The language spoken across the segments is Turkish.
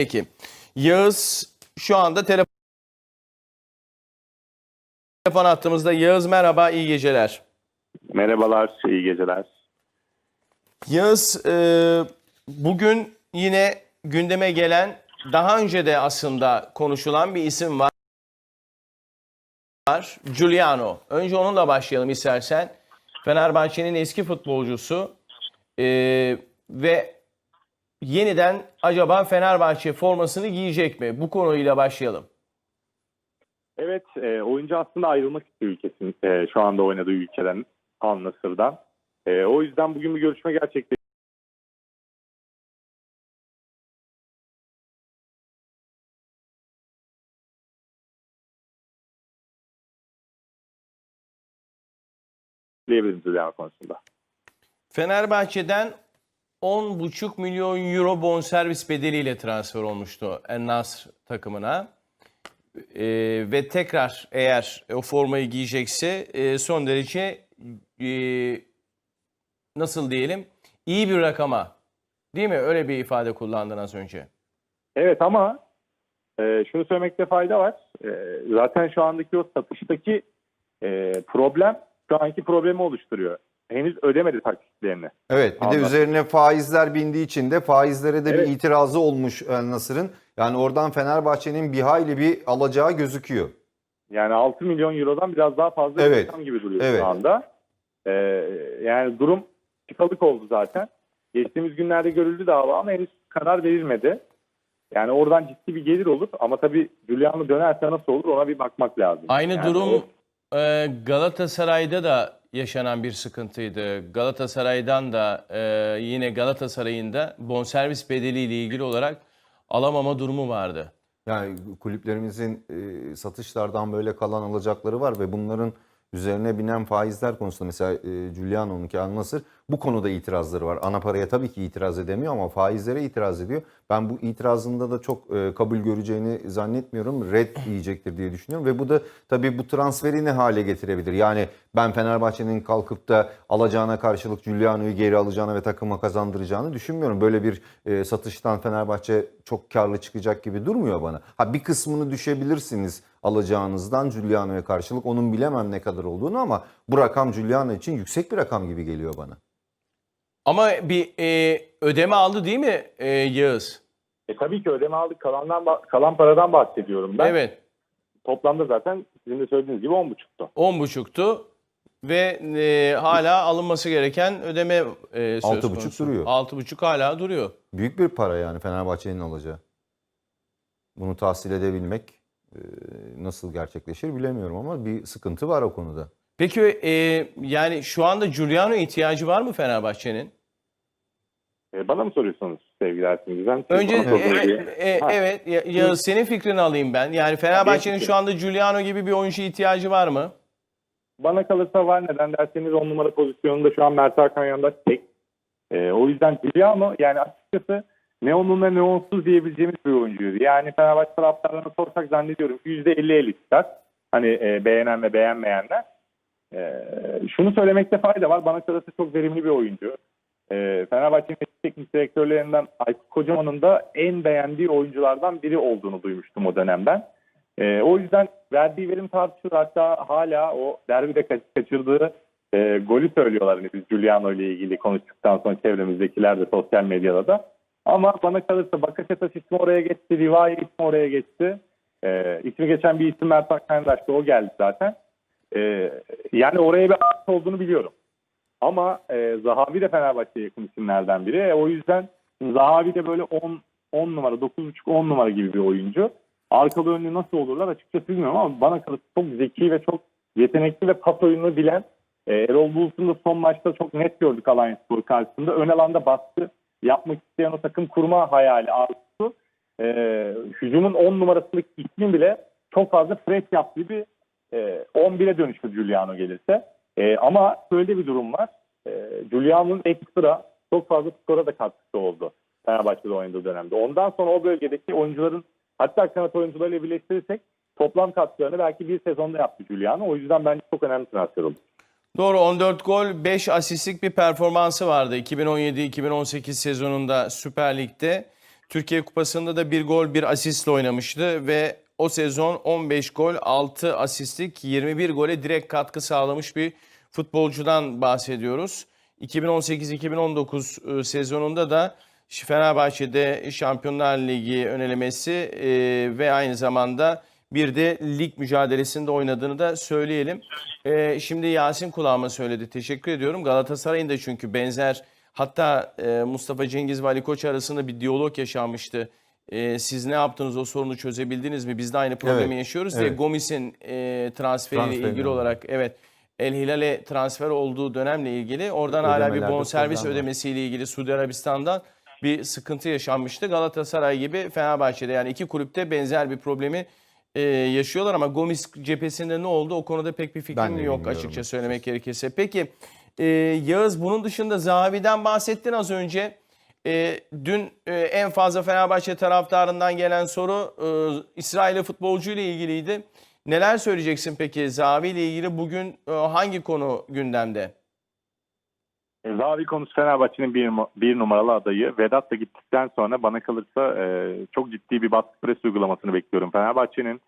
Peki. Yağız şu anda telefon telefon attığımızda. Yağız merhaba, iyi geceler. Merhabalar, iyi geceler. Yağız e, bugün yine gündeme gelen daha önce de aslında konuşulan bir isim var. Giuliano. Önce onunla başlayalım istersen. Fenerbahçe'nin eski futbolcusu e, ve yeniden acaba Fenerbahçe formasını giyecek mi? Bu konuyla başlayalım. Evet, e, oyuncu aslında ayrılmak istiyor ülkesin, e, şu anda oynadığı ülkeden, Al Nassr'dan. E, o yüzden bugün bir görüşme gerçekleşti. diyebiliriz Giuliano konusunda. Fenerbahçe'den 10,5 milyon euro bonservis bedeliyle transfer olmuştu En Nasr takımına. Ee, ve tekrar eğer o formayı giyecekse e, son derece e, nasıl diyelim iyi bir rakama değil mi? Öyle bir ifade kullandın az önce. Evet ama e, şunu söylemekte fayda var. E, zaten şu andaki o satıştaki e, problem şu anki problemi oluşturuyor. Henüz ödemedi taksitlerini. Evet bir de Anladım. üzerine faizler bindiği için de faizlere de Evet. bir itirazı olmuş El Nasır'ın. Yani oradan Fenerbahçe'nin bir hayli bir alacağı gözüküyor. Yani 6 milyon eurodan biraz daha fazla Evet. bir rakam gibi duruyor Evet. şu anda. E, yani durum çıkalık oldu zaten. Geçtiğimiz günlerde görüldü dava ama henüz karar verilmedi. Yani oradan ciddi bir gelir olur ama tabii Giuliano dönerse nasıl olur ona bir bakmak lazım. Aynı Yani durum o- e, Galatasaray'da da yaşanan bir sıkıntıydı. Galatasaray'dan da e, yine Galatasaray'ın da bonservis bedeliyle ilgili olarak alamama durumu vardı. Yani kulüplerimizin e, satışlardan böyle kalan alacakları var ve bunların üzerine binen faizler konusunda mesela e, Giuliano'nunki El Nasır bu konuda itirazları var. Ana paraya tabii ki itiraz edemiyor ama faizlere itiraz ediyor. Ben bu itirazında da çok e, kabul göreceğini zannetmiyorum. Red yiyecektir diye düşünüyorum ve bu da tabii bu transferi ne hale getirebilir? Yani ben Fenerbahçe'nin kalkıp da alacağına karşılık Giuliano'yu geri alacağını ve takıma kazandıracağını düşünmüyorum. Böyle bir e, satıştan Fenerbahçe çok karlı çıkacak gibi durmuyor bana. Ha bir kısmını düşebilirsiniz alacağınızdan Giuliano'ya karşılık. Onun bilemem ne kadar olduğunu ama bu rakam Giuliano için yüksek bir rakam gibi geliyor bana. Ama bir e, ödeme aldı değil mi e, Yağız? E, tabii ki ödeme aldık. Kalandan kalan paradan bahsediyorum ben. Evet. Toplamda zaten sizin de söylediğiniz gibi 10.5'tu. 10.5'tu ve e, hala alınması gereken ödeme e, söz 6,5 konusu. duruyor. 6.5 hala duruyor. Büyük bir para yani Fenerbahçe'nin alacağı. Bunu tahsil edebilmek e, nasıl gerçekleşir bilemiyorum ama bir sıkıntı var o konuda. Peki e, yani şu anda Giuliano ihtiyacı var mı Fenerbahçe'nin? E, bana mı soruyorsunuz sevgili Ersin Güzel? Önce e, e, Ha. evet Ya- Yağız senin fikrini alayım ben. Yani Fenerbahçe'nin şu anda Giuliano gibi bir oyuncu ihtiyacı var mı? Bana kalırsa var neden derseniz 10 numara pozisyonunda şu an Mert Hakan yanında tek. E, o yüzden Giuliano yani açıkçası ne onunla ne onsuz diyebileceğimiz bir oyuncuydu. Yani Fenerbahçe taraftarlarına sorsak zannediyorum ki %50-50 çıkar. Hani e, beğenen ve beğenmeyenler. E, şunu söylemekte fayda var. Bana kalırsa çok verimli bir oyuncu. E, Fenerbahçe'nin teknik direktörlerinden Aykut Kocaman'ın da en beğendiği oyunculardan biri olduğunu duymuştum o dönemden. E, o yüzden verdiği verim tartışılır. Hatta hala o derbide kaç- kaçırdığı e, golü söylüyorlar hani biz Giuliano ile ilgili konuştuktan sonra çevremizdekiler de sosyal medyada da. Ama bana kalırsa Bakasetas ismi oraya geçti, Rivaya ismi oraya geçti. E, ismi geçen bir isim Mert Akkandaş'tı, o geldi zaten. E, yani oraya bir artı olduğunu biliyorum. Ama e, Zahavi de Fenerbahçe'ye yakın isimlerden biri. E, o yüzden Zahavi de böyle 10 10 numara, 9.5-10 numara gibi bir oyuncu. Arkalı önlü nasıl olurlar açıkçası bilmiyorum ama bana kalırsa çok zeki ve çok yetenekli ve pas oyununu bilen e, Erol Bulut'un da son maçta çok net gördük Alanyaspor karşısında. Ön alanda baskı yapmak isteyen o takım kurma hayali arzusu. E, hücumun 10 numarasındaki ismi bile çok fazla pres yaptığı bir e, 11'e dönüştü Giuliano gelirse. E, ama şöyle bir durum var. E, Giuliano'nun ekstra çok fazla skora da katkısı oldu Fenerbahçe'de oynadığı dönemde. Ondan sonra o bölgedeki oyuncuların hatta kanat oyuncularıyla birleştirirsek toplam katkılarını belki bir sezonda yaptı Giuliano. O yüzden bence çok önemli transfer oldu. Doğru 14 gol 5 asistlik bir performansı vardı 2017-2018 sezonunda Süper Lig'de. Türkiye Kupası'nda da bir gol bir asistle oynamıştı ve o sezon 15 gol 6 asistlik 21 gole direkt katkı sağlamış bir futbolcudan bahsediyoruz. 2018-2019 e, sezonunda da Fenerbahçe'de Şampiyonlar Ligi önelemesi e, ve aynı zamanda bir de lig mücadelesinde oynadığını da söyleyelim. E, şimdi Yasin kulağıma söyledi. Teşekkür ediyorum. Galatasaray'ın da çünkü benzer hatta Mustafa Cengiz ve Ali Koç arasında bir diyalog yaşanmıştı. E, siz ne yaptınız o sorunu çözebildiniz mi? Biz de aynı problemi Evet, yaşıyoruz ve evet. Gomis'in e, transferiyle Transferiyle ilgili olarak evet El Hilal'e transfer olduğu dönemle ilgili oradan hala bir bonservis ödemesiyle ilgili Suudi Arabistan'dan bir sıkıntı yaşanmıştı. Galatasaray gibi Fenerbahçe'de yani iki kulüpte benzer bir problemi e, yaşıyorlar ama Gomis cephesinde ne oldu o konuda pek bir fikrim yok açıkça söylemek gerekirse. Peki e, Yağız bunun dışında Zahavi'den bahsettin az önce. E, dün e, en fazla Fenerbahçe taraftarından gelen soru e, İsrail'li futbolcu ile ilgiliydi. Neler söyleyeceksin peki Zahavi ile ilgili bugün e, hangi konu gündemde? E, Zavi konusu Fenerbahçe'nin bir, bir numaralı adayı. Vedat da gittikten sonra bana kalırsa e, çok ciddi bir baskı pres uygulamasını bekliyorum. Fenerbahçe'nin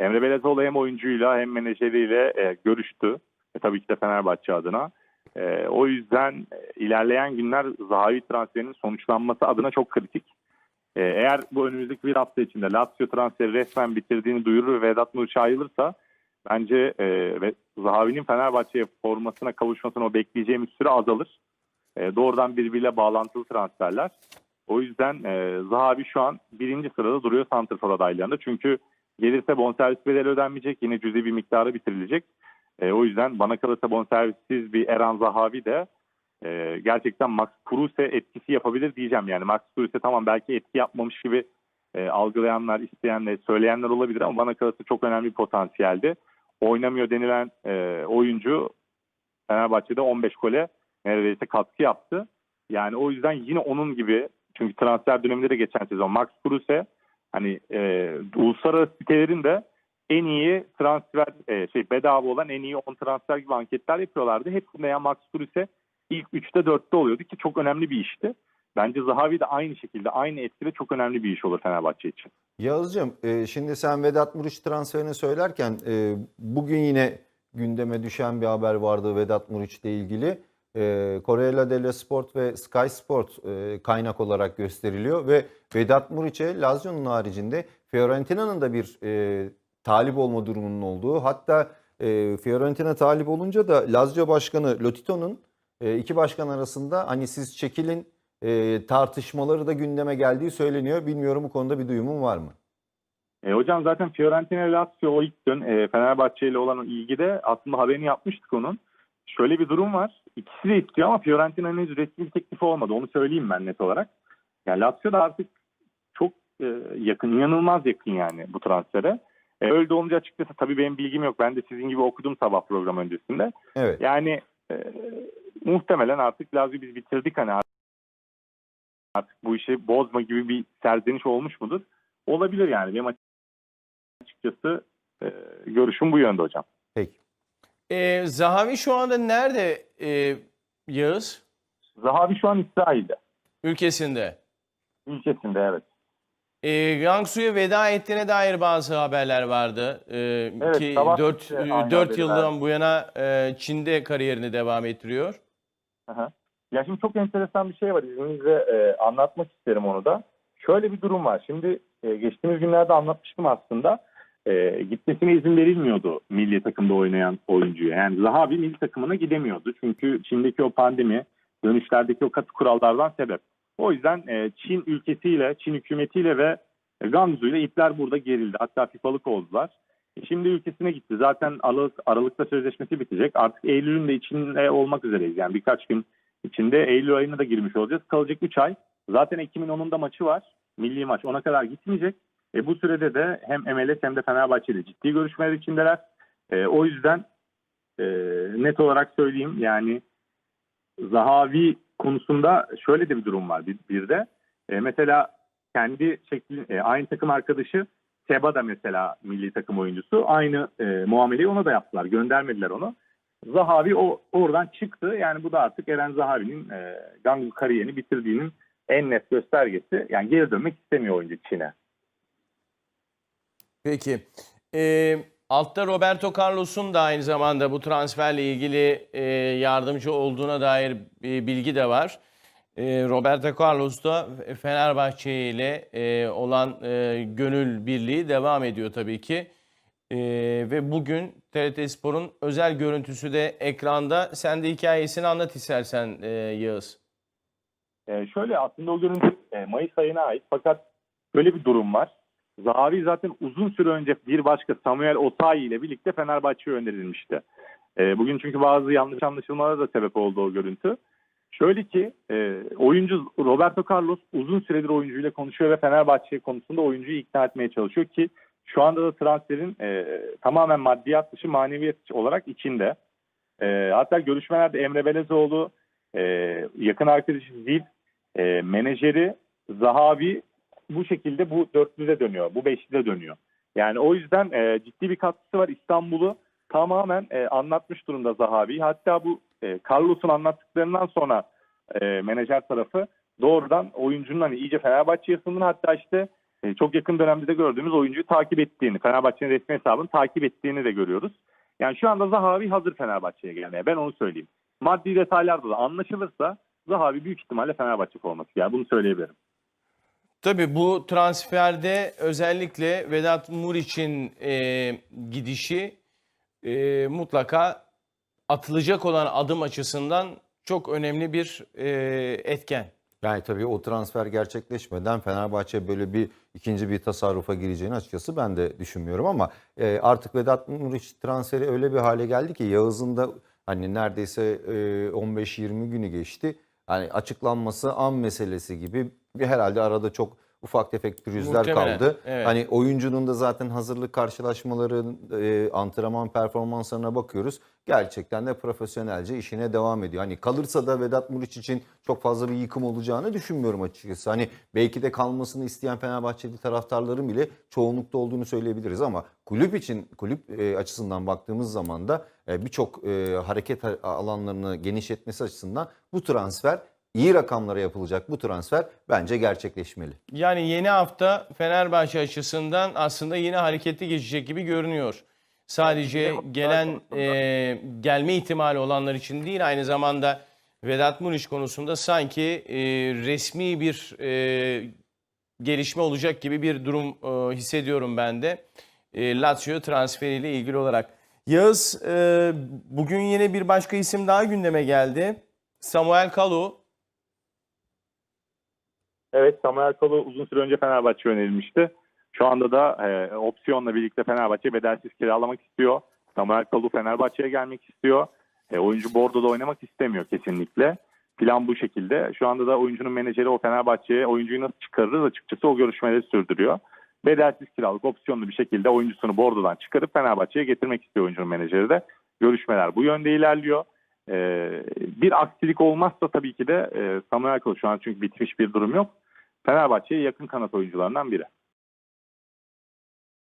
Emre Belezoğlu hem oyuncuyla hem menajeriyle e, görüştü. E, tabii ki de Fenerbahçe adına. E, o yüzden e, ilerleyen günler Zahavi transferinin sonuçlanması adına çok kritik. E, eğer bu önümüzdeki bir hafta içinde Lazio transferi resmen bitirdiğini duyurur ve Vedat Muriç ayrılırsa bence e, ve Zahavi'nin Fenerbahçe'ye formasına kavuşmasına o bekleyeceğimiz süre azalır. E, doğrudan birbiriyle bağlantılı transferler. O yüzden e, Zahavi şu an birinci sırada duruyor Santrfor adaylarında. Çünkü gelirse bonservis bedeli ödenmeyecek. Yine cüzi bir miktarı bitirilecek. E, o yüzden bana kalırsa bonservissiz bir Eren Zahavi de e, gerçekten Max Kruse etkisi yapabilir diyeceğim. Yani Max Kruse tamam belki etki yapmamış gibi e, algılayanlar, isteyenler, söyleyenler olabilir ama bana kalırsa çok önemli bir potansiyeldi. Oynamıyor denilen e, oyuncu Fenerbahçe'de 15 gole neredeyse katkı yaptı. Yani o yüzden yine onun gibi çünkü transfer döneminde de geçen sezon Max Kruse hani e, uluslararası sitelerin de en iyi transfer e, şey bedava olan en iyi 10 transfer gibi anketler yapıyorlardı. Hepsinde ya Max Kruse ilk 3'te 4'te oluyordu ki çok önemli bir işti. Bence Zahavi de aynı şekilde aynı etkide çok önemli bir iş olur Fenerbahçe için. Yağız'cığım e, şimdi sen Vedat Muriç transferini söylerken e, bugün yine gündeme düşen bir haber vardı Vedat Muriç'le ilgili. E, Corriere dello Sport ve Sky Sport e, kaynak olarak gösteriliyor ve Vedat Muriç'e Lazio'nun haricinde Fiorentina'nın da bir e, talip olma durumunun olduğu hatta e, Fiorentina talip olunca da Lazio Başkanı Lotito'nun e, iki başkan arasında hani siz çekilin e, tartışmaları da gündeme geldiği söyleniyor. Bilmiyorum bu konuda bir duyumun var mı? E, hocam zaten Fiorentina Lazio o ilk dön e, Fenerbahçe ile olan ilgide aslında haberini yapmıştık onun. Şöyle bir durum var. İkisi de istiyor ama Fiorentina'nın henüz resmi bir teklifi olmadı. Onu söyleyeyim ben net olarak. Yani Lazio da artık çok e, yakın, inanılmaz yakın yani bu transfere. E, öyle olunca açıkçası tabii benim bilgim yok. Ben de sizin gibi okudum sabah program öncesinde. Evet. Yani e, muhtemelen artık Lazio biz bitirdik hani artık bu işi bozma gibi bir serzeniş olmuş mudur? Olabilir yani. Benim açıkçası e, görüşüm bu yönde hocam. Peki. E, Zahavi şu anda nerede e, Yağız? Zahavi şu an İsrail'de. Ülkesinde. Ülkesinde evet. E, Gangsu'ya veda ettiğine dair bazı haberler vardı. E, Evet, ki sabah 4, bitti aynı 4 haberi yıldan bu yana e, Çin'de kariyerini devam ettiriyor. Aha. Ya şimdi çok enteresan bir şey var. İzninizle e, anlatmak isterim onu da. Şöyle bir durum var. Şimdi e, geçtiğimiz günlerde anlatmıştım aslında. E, gitmesine izin verilmiyordu milli takımda oynayan oyuncuya. Yani Zahavi milli takımına gidemiyordu. Çünkü Çin'deki o pandemi, dönüşlerdeki o katı kurallardan sebep. O yüzden e, Çin ülkesiyle, Çin hükümetiyle ve Gangzu ile ipler burada gerildi. Hatta FIFA'lık oldular. E, Şimdi ülkesine gitti. Zaten Aralık, Aralık'ta sözleşmesi bitecek. Artık Eylül'ün de içinde olmak üzereyiz. Yani birkaç gün içinde Eylül ayına da girmiş olacağız. Kalacak 3 ay. Zaten Ekim'in 10'unda maçı var. Milli maç. Ona kadar gitmeyecek. E, bu sürede de hem MLS hem de Fenerbahçe'de ciddi görüşmeler içindeler. E, o yüzden e, net olarak söyleyeyim yani Zahavi konusunda şöyle de bir durum var bir, bir de. E, mesela kendi şekli, e, aynı takım arkadaşı Seba da mesela milli takım oyuncusu. Aynı e, muameleyi ona da yaptılar. Göndermediler onu. Zahavi o oradan çıktı. Yani bu da artık Eren Zahavi'nin e, Gangu kariyerini bitirdiğinin en net göstergesi. Yani geri dönmek istemiyor oyuncu Çin'e. Peki. Ee, altta Roberto Carlos'un da aynı zamanda bu transferle ilgili e, yardımcı olduğuna dair bir bilgi de var. E, Roberto Carlos da Fenerbahçe ile e, olan e, gönül birliği devam ediyor tabii ki. E, ve bugün TRT Spor'un özel görüntüsü de ekranda. Sen de hikayesini anlat istersen e, Yağız. Şöyle aslında o görüntü e, Mayıs ayına ait fakat böyle bir durum var. Zahavi zaten uzun süre önce bir başka Samuel Osayi ile birlikte Fenerbahçe'ye önerilmişti. Ee, bugün çünkü bazı yanlış anlaşılmalara da sebep oldu o görüntü. Şöyle ki e, oyuncu Roberto Carlos uzun süredir oyuncuyla konuşuyor ve Fenerbahçe konusunda oyuncuyu ikna etmeye çalışıyor ki şu anda da transferin e, tamamen maddiyat dışı maneviyat olarak içinde. E, hatta görüşmelerde Emre Belezoğlu e, yakın arkadaşı e, menajeri Zahavi bu şekilde bu dörtlüde dönüyor. Bu beşlide dönüyor. Yani o yüzden e, ciddi bir katkısı var. İstanbul'u tamamen e, anlatmış durumda Zahavi. Hatta bu e, Carlos'un anlattıklarından sonra e, menajer tarafı doğrudan oyuncunun hani iyice Fenerbahçe'ye ısındığını hatta işte e, çok yakın dönemde de gördüğümüz oyuncuyu takip ettiğini, Fenerbahçe'nin resmi hesabını takip ettiğini de görüyoruz. Yani şu anda Zahavi hazır Fenerbahçe'ye gelmeye. Ben onu söyleyeyim. Maddi detaylarda da anlaşılırsa Zahavi büyük ihtimalle Fenerbahçe forması. Yani bunu söyleyebilirim. Tabii bu transferde özellikle Vedat Muriç'in e, gidişi e, mutlaka atılacak olan adım açısından çok önemli bir e, etken. Yani tabii o transfer gerçekleşmeden Fenerbahçe böyle bir ikinci bir tasarrufa gireceğini açıkçası ben de düşünmüyorum ama e, artık Vedat Muriç transferi öyle bir hale geldi ki Yağız'ın da hani neredeyse e, 15-20 günü geçti. Hani açıklanması an meselesi gibi bir herhalde arada çok ufak tefek pürüzler Muhtemelen, kaldı. evet. Hani oyuncunun da zaten hazırlık karşılaşmaları, e, antrenman performanslarına bakıyoruz. Gerçekten de profesyonelce işine devam ediyor. Hani kalırsa da Vedat Muriç için çok fazla bir yıkım olacağını düşünmüyorum açıkçası. Hani belki de kalmasını isteyen Fenerbahçeli taraftarların bile çoğunlukta olduğunu söyleyebiliriz ama kulüp için kulüp e, açısından baktığımız zaman da e, birçok e, hareket alanlarını genişletmesi açısından bu transfer iyi rakamlara yapılacak bu transfer bence gerçekleşmeli. Yani yeni hafta Fenerbahçe açısından aslında yine hareketli geçecek gibi görünüyor. Sadece gelen e, gelme ihtimali olanlar için değil aynı zamanda Vedat Muriç konusunda sanki e, resmi bir e, gelişme olacak gibi bir durum e, hissediyorum ben de. E, Lazio transferiyle ilgili olarak. Yağız e, bugün yine bir başka isim daha gündeme geldi. Samuel Kalu. Evet Samuel Kolu uzun süre önce Fenerbahçe önerilmişti. Şu anda da e, opsiyonla birlikte Fenerbahçe bedelsiz kiralamak istiyor. Samuel Kolu Fenerbahçe'ye gelmek istiyor. E, oyuncu Bordo'da oynamak istemiyor kesinlikle. Plan bu şekilde. Şu anda da oyuncunun menajeri o Fenerbahçe'ye oyuncuyu nasıl çıkarırız açıkçası o görüşmeleri sürdürüyor. Bedelsiz kiralık opsiyonlu bir şekilde oyuncusunu Bordo'dan çıkarıp Fenerbahçe'ye getirmek istiyor oyuncunun menajeri de. Görüşmeler bu yönde ilerliyor. Ee, bir aksilik olmazsa tabii ki de e, Samuel Kolu şu an çünkü bitmiş bir durum yok. Fenerbahçe'ye yakın kanat oyuncularından biri.